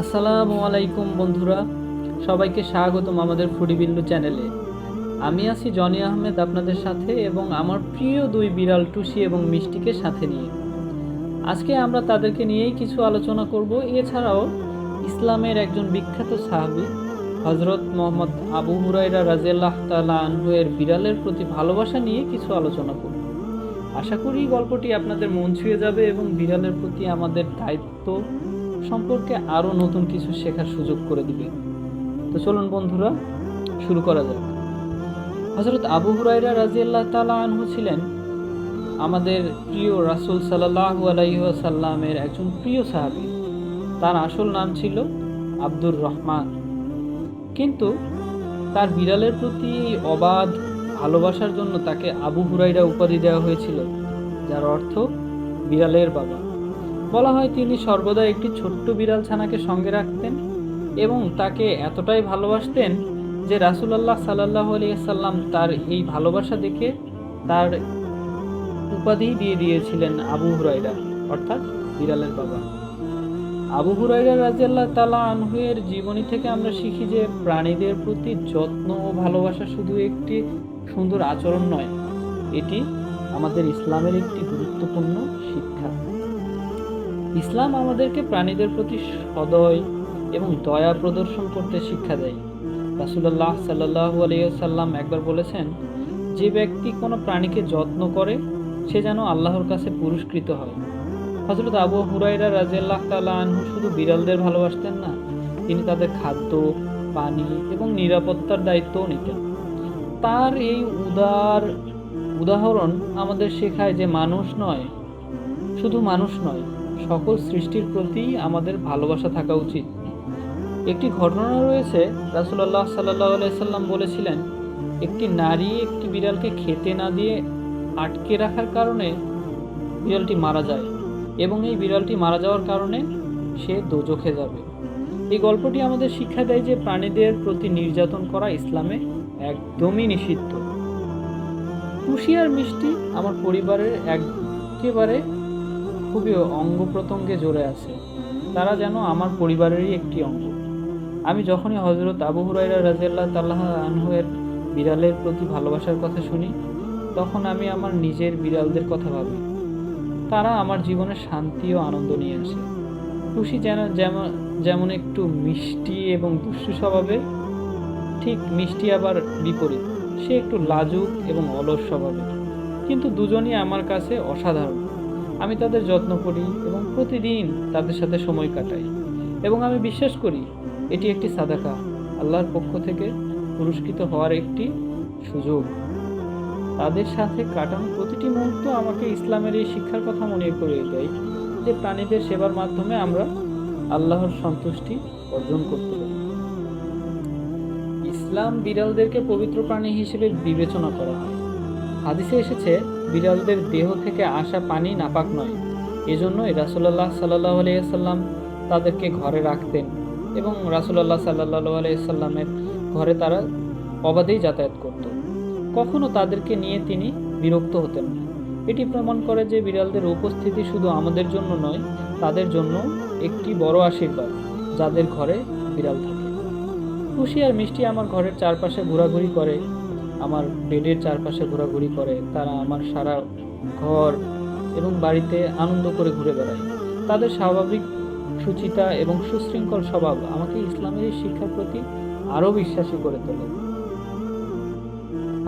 আসসালামু আলাইকুম বন্ধুরা, সবাইকে স্বাগতম আমাদের ফুডি বিল্লু চ্যানেলে। আমি আছি জনি আহমেদ আপনাদের সাথে এবং আমার প্রিয় দুই বিড়াল টুসি এবং মিষ্টিকে সাথে নিয়ে। আজকে আমরা তাদেরকে নিয়েই কিছু আলোচনা করব। এছাড়াও ইসলামের একজন বিখ্যাত সাহাবি হজরত মোহাম্মদ আবু হুরাইরা রাজিয়াল্লাহ তালা আনহুয়ের বিড়ালের প্রতি ভালোবাসা নিয়ে কিছু আলোচনা করব। আশা করি গল্পটি আপনাদের মন ছুঁয়ে যাবে এবং বিড়ালের প্রতি আমাদের দায়িত্ব সম্পর্কে আরও নতুন কিছু শেখার সুযোগ করে দিবে। তো চলুন বন্ধুরা, শুরু করা যাক। হজরত আবু হুরাইরা রাজিয়াল্লাহ তালা আনহু ছিলেন আমাদের প্রিয় রাসুল সাল্লাহ আলাইসাল্লামের একজন প্রিয় সাহাবী। তার আসল নাম ছিল আব্দুর রহমান। কিন্তু তার বিড়ালের প্রতি অবাধ ভালোবাসার জন্য তাকে আবু হুরাইরা উপাধি দেওয়া হয়েছিল, যার অর্থ বিড়ালের বাবা। বলা হয় তিনি সর্বদা একটি ছোট্ট বিড়াল ছানাকে সঙ্গে রাখতেন এবং তাকে এতটাই ভালোবাসতেন যে রাসুলাল্লাহ সাল্লাহ আলিয়াল্লাম তার এই ভালোবাসা দেখে তার উপাধি দিয়ে দিয়েছিলেন আবু হুরাইরা অর্থাৎ বিড়ালের বাবা। আবু হুরাইরা রাজিয়াল্লাহ তালা আনহুয়ের জীবনী থেকে আমরা শিখি যে প্রাণীদের প্রতি যত্ন ও ভালোবাসা শুধু একটি সুন্দর আচরণ নয়, এটি আমাদের ইসলামের একটি গুরুত্বপূর্ণ শিক্ষা। ইসলাম আমাদেরকে প্রাণীদের প্রতি সদয় এবং দয়া প্রদর্শন করতে শিক্ষা দেয়। রাসুলাল্লাহ সাল্লাহ আলিয়াল্লাম একবার বলেছেন, যে ব্যক্তি কোনো প্রাণীকে যত্ন করে, সে যেন আল্লাহর কাছে পুরস্কৃত হয়। হজরত আবু হুরাইরা রাজিয়াল্লাহ তাল্লাহ আনহু শুধু বিড়ালদের ভালোবাসতেন না, তিনি তাদের খাদ্য, পানি এবং নিরাপত্তার দায়িত্বও নিতেন। তার এই উদার উদাহরণ আমাদের শেখায় যে মানুষ নয়, শুধু মানুষ নয় সকল সৃষ্টির প্রতি আমাদের ভালোবাসা থাকা উচিত। একটি ঘটনা রয়েছে, রাসুলাল্লাহ সাল্লাহ সাল্লাম বলেছিলেন, একটি নারী একটি বিড়ালকে খেতে না দিয়ে আটকে রাখার কারণে বিড়ালটি মারা যায় এবং এই বিড়ালটি মারা যাওয়ার কারণে সে দোজখে যাবে। এই গল্পটি আমাদের শিক্ষা দেয় যে প্রাণীদের প্রতি নির্যাতন করা ইসলামে একদমই নিষিদ্ধ। খুশি আর মিষ্টি আমার পরিবারের একেবারে খুবই অঙ্গ প্রত্যঙ্গে জড়ে আছে। তারা যেন আমার পরিবারেরই একটি অঙ্গ। আমি যখনই হজরত আবু হুরাইরা রাজিয়াল্লাহ তাল্লাহ আনহুয়ের বিড়ালের প্রতি ভালোবাসার কথা শুনি, তখন আমি আমার নিজের বিড়ালদের কথা ভাবি। তারা আমার জীবনে শান্তি ও আনন্দ নিয়ে আসে। খুশি যেন যেমন যেমন একটু মিষ্টি এবং দুষ্টু স্বভাবে ঠিক মিষ্টি আবার বিপরীত। সে একটু লাজুক এবং অলস স্বভাবের। কিন্তু দুজনই আমার কাছে অসাধারণ। আমি তাদের যত্ন করি এবং প্রতিদিন তাদের সাথে সময় কাটাই। এবং আমি বিশ্বাস করি, এটি একটি সাদাকা, আল্লাহর পক্ষ থেকে পুরস্কৃত হওয়ার একটি সুযোগ। তাদের সাথে কাটানো প্রতিটি মুহূর্ত আমাকে ইসলামের এই শিক্ষার কথা মনে করিয়ে দেয় যে প্রাণীদের সেবার মাধ্যমে আমরা আল্লাহর সন্তুষ্টি অর্জন করতে পারি। ইসলাম বিড়ালদেরকে পবিত্র প্রাণী হিসেবে বিবেচনা করা হয়। হাদিসে এসেছে, বিড়ালদের দেহ থেকে আসা পানি নাপাক নয়। এজন্যই রাসুল্লাহ সাল্লাহ আলিয়াল্লাম তাদেরকে ঘরে রাখতেন এবং রাসুল্লাহ সাল্লাহ আলিয়াল্লামের ঘরে তারা অবাধেই যাতায়াত করত। কখনও তাদেরকে নিয়ে তিনি বিরক্ত হতেন না। এটি প্রমাণ করে যে বিড়ালদের উপস্থিতি শুধু আমাদের জন্য নয়, তাদের জন্য একটি বড় আশীর্বাদ, যাদের ঘরে বিড়াল থাকে। খুশি আর মিষ্টি আমার ঘরের চারপাশে ঘোরাঘুরি করে আমার বেডের চারপাশে ঘোরাঘুরি করে, তারা আমার সারা ঘর এবং বাড়িতে আনন্দ করে ঘুরে বেড়ায়। তাদের স্বাভাবিক সুচিতা এবং সুশৃঙ্খল স্বভাব আমাকে ইসলামের শিক্ষার প্রতি আরও বিশ্বাসী করে তোলে।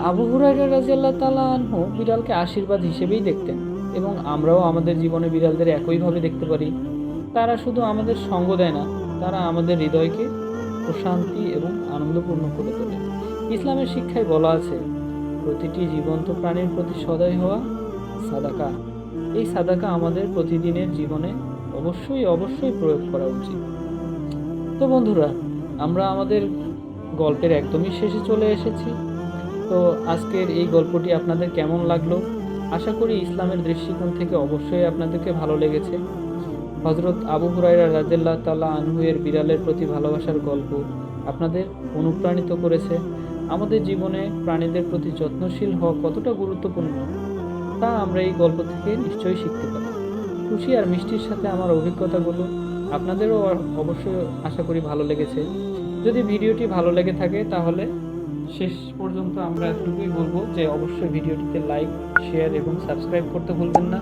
আবু হুরাইরা রাজিয়াল্লাহ তালা আনহু বিড়ালকে আশীর্বাদ হিসেবেই দেখতেন এবং আমরাও আমাদের জীবনে বিড়ালদের একইভাবে দেখতে পারি। তারা শুধু আমাদের সঙ্গ দেয় না, তারা আমাদের হৃদয়কে প্রশান্তি এবং আনন্দপূর্ণ করে তোলে। ইসলামের শিক্ষায় বলা আছে, প্রতিটি জীবন্ত প্রাণীর প্রতি সদয় হওয়া সাদাকা। এই সাদাকা আমাদের প্রতিদিনের জীবনে অবশ্যই অবশ্যই প্রয়োগ করা উচিত। তো বন্ধুরা, আমরা আমাদের গল্পের একদমই শেষে চলে এসেছি। তো আজকের এই গল্পটি আপনাদের কেমন লাগল? আশা করি ইসলামের দৃষ্টিকোণ থেকে অবশ্যই আপনাদেরকে ভালো লেগেছে। হজরত আবু হুরাইরা রাজেল্লাহ তাল্লাহ আনহুয়ের বিড়ালের প্রতি ভালোবাসার গল্প আপনাদের অনুপ্রাণিত করেছে। আমাদের জীবনে প্রাণীদের প্রতি যত্নশীল হওয়া কতটা গুরুত্বপূর্ণ, তা আমরা এই গল্প থেকে নিশ্চয়ই শিখতে পারি। খুশি আর মিষ্টির সাথে আমার অভিজ্ঞতাগুলো আপনাদেরও অবশ্যই আশা করি ভালো লেগেছে। যদি ভিডিওটি ভালো লেগে থাকে তাহলে শেষ পর্যন্ত আমরা এতটুকুই বলব যে অবশ্যই ভিডিওটিতে লাইক, শেয়ার এবং সাবস্ক্রাইব করতে ভুলবেন না।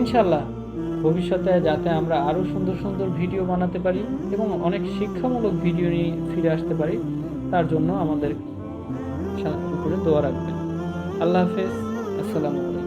ইনশাল্লাহ ভবিষ্যতে যাতে আমরা আরও সুন্দর সুন্দর ভিডিও বানাতে পারি এবং অনেক শিক্ষামূলক ভিডিও নিয়ে ফিরে আসতে পারি, তার জন্য আমাদের উপরে দোয়া রাখবেন। আল্লাহ হাফেজ। আসসালামু আলাইকুম।